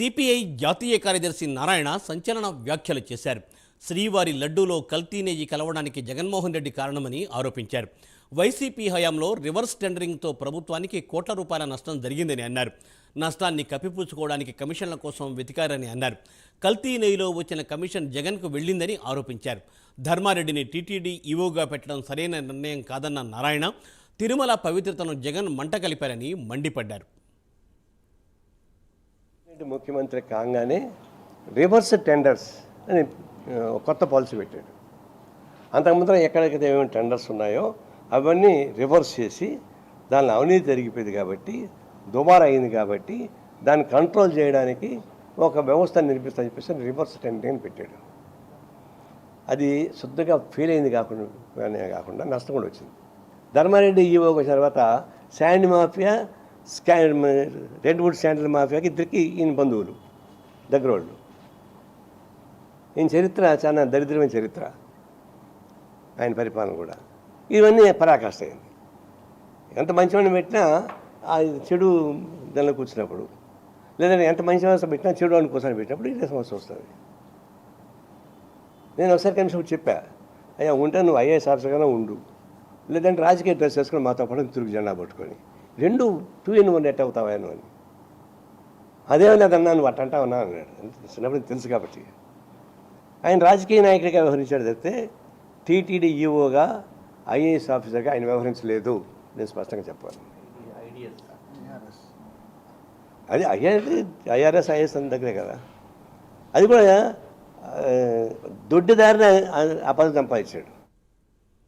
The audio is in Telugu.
సిపిఐ జాతీయ కార్యదర్శి నారాయణ సంచలన వ్యాఖ్యలు చేశారు. శ్రీవారి లడ్డూలో కల్తీ కలవడానికి జగన్మోహన్ రెడ్డి కారణమని ఆరోపించారు. వైసీపీ హయాంలో రివర్స్ టెండరింగ్తో ప్రభుత్వానికి కోట్ల రూపాయల నష్టం జరిగిందని అన్నారు. నష్టాన్ని కప్పిపుచ్చుకోవడానికి కమిషన్ల కోసం వెతికారని అన్నారు. కల్తీ నెయ్యిలో వచ్చిన కమిషన్ జగన్కు వెళ్ళిందని ఆరోపించారు. ధర్మారెడ్డిని టీటీడీ ఈవోగా పెట్టడం సరైన నిర్ణయం కాదన్న నారాయణ తిరుమల పవిత్రతను జగన్ మంట కలిపారని మండిపడ్డారు. రెడ్డి ముఖ్యమంత్రి కాగానే రివర్స్ టెండర్స్ అని కొత్త పాలసీ పెట్టాడు. అంతకుముందు ఎక్కడెక్కడ ఏమేమి టెండర్స్ ఉన్నాయో అవన్నీ రివర్స్ చేసి దానిలో అవినీతి జరిగిపోయింది కాబట్టి దుబారా అయింది కాబట్టి దాన్ని కంట్రోల్ చేయడానికి ఒక వ్యవస్థ నిర్మిస్తా చెప్పేసి రివర్స్ టెండరింగ్ అని పెట్టాడు. అది శుద్ధగా ఫెయిల్ అయింది కాకుండా కాకుండా నష్టం కూడా వచ్చింది. ధర్మారెడ్డి ఈవోకి వచ్చిన తర్వాత శాండ్ మాఫియా స్కా రెడ్ వుడ్ శాండల్ మాఫియాకి ఇద్దరికి ఈయన బంధువులు దగ్గర వాళ్ళు. ఈయన చరిత్ర చాలా దరిద్రమైన చరిత్ర ఆయన పరిపాలన కూడా. ఇవన్నీ పరాకాష్ట అయింది ఎంత మంచివాడిని పెట్టినా ఆ చెడు దానిలో కూర్చున్నప్పుడు లేదంటే ఎంత మంచి వ్యవస్థ పెట్టినా చెడు అని కూర్చొని పెట్టినప్పుడు ఇదే సమస్య వస్తుంది. నేను ఒకసారి కనీసం చెప్పా అయ్యా ఉంటే నువ్వు ఐఏఎస్ ఆఫీసర్గానే ఉండు. లేదంటే రాజకీయ డ్రెస్ వేసుకొని మాతో పాటు తిరుగు జెండా పట్టుకొని. రెండు టూ ఇన్ వన్ ఎట్ అవుతావా నువ్వు అని. అదేమలేదన్నా నువ్వు అట్ట అంటావన్నా అన్నాడు. చిన్నప్పుడు తెలుసు కాబట్టి. ఆయన రాజకీయ నాయకుడిగా వ్యవహరించాడు తప్పితే టీటీడీ ఈఓగా ఐఏఎస్ ఆఫీసర్గా ఆయన వ్యవహరించలేదు. నేను స్పష్టంగా చెప్పాను అది ఐఆర్ ఐఆర్ఎస్ ఐఎస్ అని దగ్గరే కదా. అది కూడా దొడ్డిదారిని ఆ పదవి సంపాదించాడు.